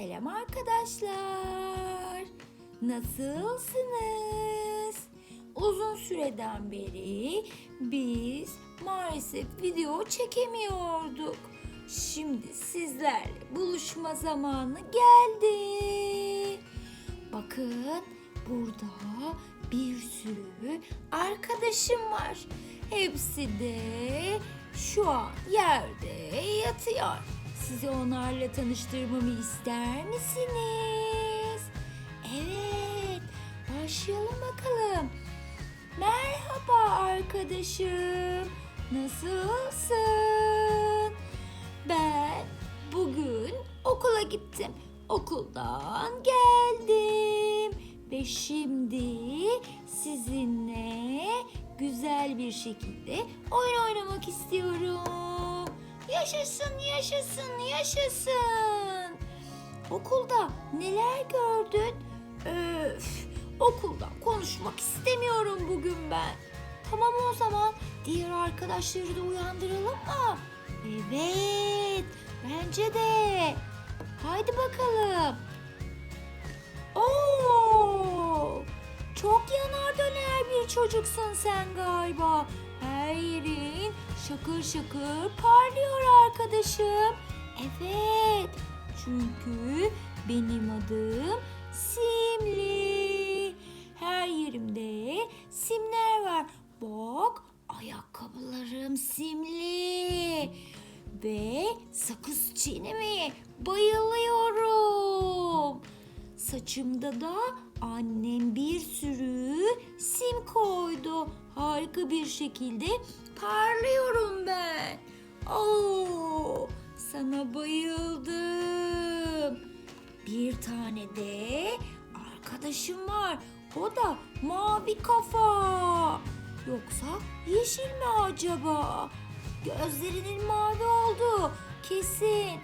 Selam arkadaşlar. Nasılsınız? Uzun süreden beri biz maalesef video çekemiyorduk. Şimdi sizlerle buluşma zamanı geldi. Bakın burada bir sürü arkadaşım var. Hepsi de şu an yerde yatıyor. Sizi onlarla tanıştırmamı ister misiniz? Evet, başlayalım bakalım. Merhaba arkadaşım. Nasılsın? Ben bugün okula gittim. Okuldan geldim. Ve şimdi sizinle güzel bir şekilde oyun oynamak istiyorum. Yaşasın, yaşasın, yaşasın. Okulda neler gördün? Öf, okulda konuşmak istemiyorum bugün ben. Tamam o zaman diğer arkadaşları da uyandıralım mı? Evet, bence de. Haydi bakalım. Oo! Çok yanar döner bir çocuksun sen galiba. Yerin şakır şakır parlıyor arkadaşım. Evet. Çünkü benim adım Simli. Her yerimde simler var. Bak ayakkabılarım simli. Ve sakız çiğnemeye bayılıyorum. Saçımda da annem bir sürü sim koydu. Harika bir şekilde parlıyorum ben. Oo, sana bayıldım. Bir tane de arkadaşım var. O da mavi kafa. Yoksa yeşil mi acaba? Gözlerinin mavi oldu. Kesin.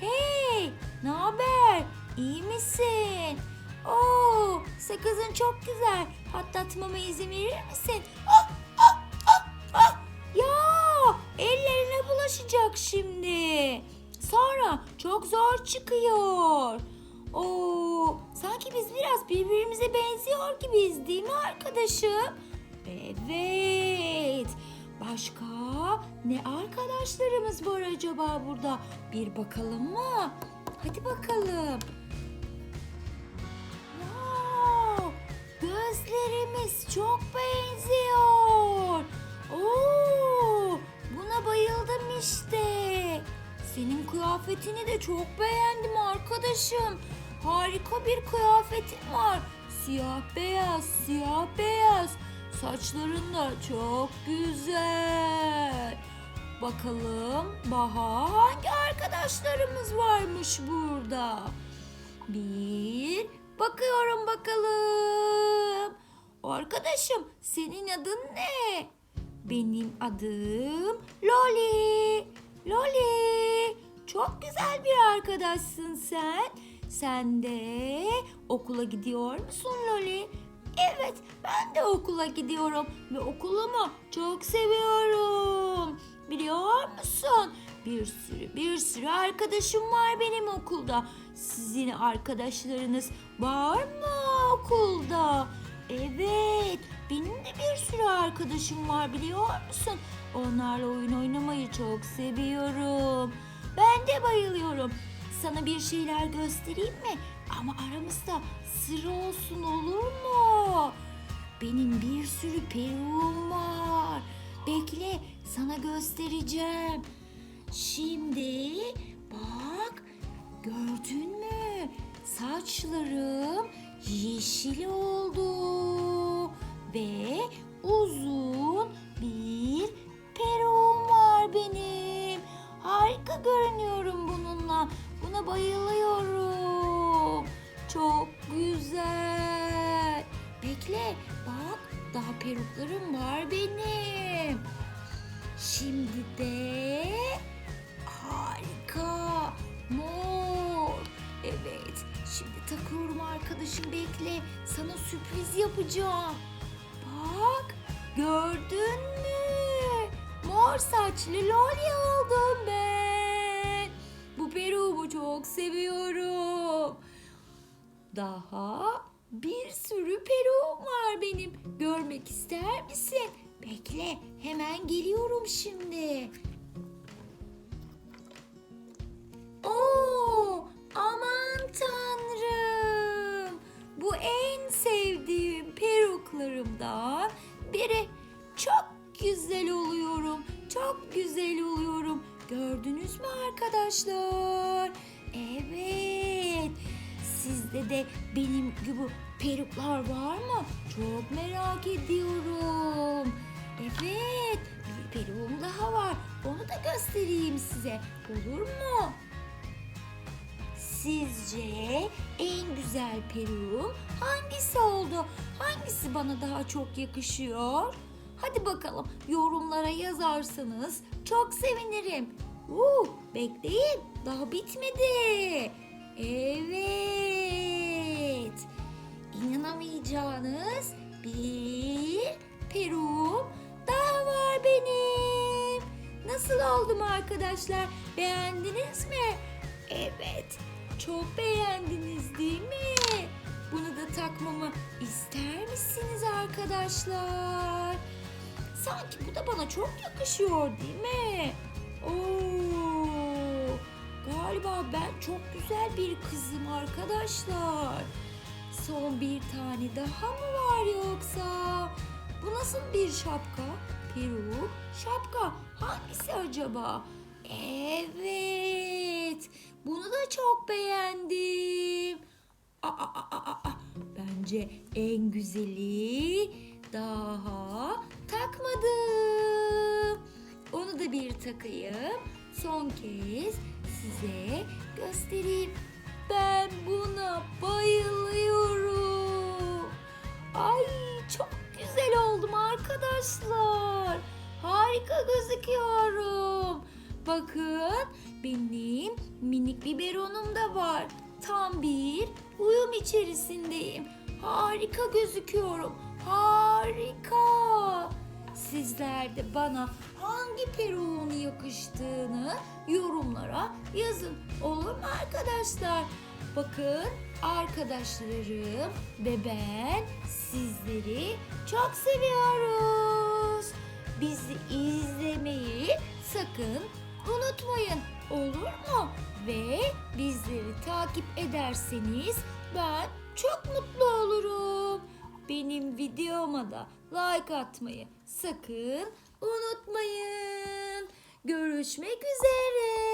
Hey, ne haber? İyi misin? Oo, sakızın çok güzel. Patlatmama izin verir misin? Ah, ah, ah, ah. Ya, ellerine bulaşacak şimdi. Sonra çok zor çıkıyor. Oo, sanki biz biraz birbirimize benziyor gibiyiz değil mi arkadaşım? Evet. Başka ne arkadaşlarımız var acaba burada? Bir bakalım mı? Hadi bakalım. Wow, gözlerimiz çok benziyor. Oo, buna bayıldım işte. Senin kıyafetini de çok beğendim arkadaşım. Harika bir kıyafetin var. Siyah beyaz, siyah beyaz. Saçların da çok güzel. Bakalım Baha hangi varmış burada? Bir bakıyorum bakalım. Arkadaşım senin adın ne? Benim adım Loli. Loli. Çok güzel bir arkadaşsın sen. Sen de okula gidiyor musun Loli? Evet, ben de okula gidiyorum ve okulumu çok seviyorum. Biliyor musun? Bir sürü bir sürü arkadaşım var benim okulda. Sizin arkadaşlarınız var mı okulda? Evet, benim de bir sürü arkadaşım var biliyor musun? Onlarla oyun oynamayı çok seviyorum. Ben de bayılıyorum. Sana bir şeyler göstereyim mi? Ama aramızda sır olsun olur mu? Benim bir sürü peruğum var. Bekle sana göstereceğim. Şimdi bak gördün mü? Saçlarım yeşil oldu ve uzun bir peruğum var benim. Harika görünüyorum bununla. Buna bayılıyorum. Çok güzel. Bekle bak daha peruklarım var benim. Şimdi de arkadaşım bekle sana sürpriz yapacağım. Bak gördün mü? Mor saçlı lolya oldum ben. Bu peruğumu çok seviyorum. Daha bir sürü peruğum var benim. Görmek ister misin? Bekle, hemen geliyorum şimdi. Arkadaşlar? Evet. Sizde de benim gibi peruklar var mı? Çok merak ediyorum. Evet, bir peruğum daha var. Onu da göstereyim size. Olur mu? Sizce en güzel peruğum hangisi oldu? Hangisi bana daha çok yakışıyor? Hadi bakalım yorumlara yazarsanız çok sevinirim. Uuu bekleyin daha bitmedi. Evet. İnanamayacağınız bir peruğum daha var benim. Nasıl oldum arkadaşlar? Beğendiniz mi? Evet. Çok beğendiniz değil mi? Bunu da takmamı ister misiniz arkadaşlar? Sanki bu da bana çok yakışıyor değil mi? Oo, ben çok güzel bir kızım arkadaşlar. Son bir tane daha mı var yoksa? Bu nasıl bir şapka? Peruk, şapka. Hangisi acaba? Evet. Bunu da çok beğendim. Aa, aa, aa, aa. Bence en güzeli daha takmadım. Onu da bir takayım. Son kez size göstereyim. Ben buna bayılıyorum. Ay çok güzel oldum arkadaşlar. Harika gözüküyorum. Bakın benim minik biberonum da var. Tam bir uyum içerisindeyim. Harika gözüküyorum. Harika. Sizler de bana hangi peruğun yakıştığını yorumlara yazın. Olur mu arkadaşlar? Bakın arkadaşlarım ve ben sizleri çok seviyoruz. Bizi izlemeyi sakın unutmayın. Olur mu? Ve bizleri takip ederseniz ben çok mutlu olurum. Benim videoma da like atmayı sakın unutmayın. Görüşmek üzere.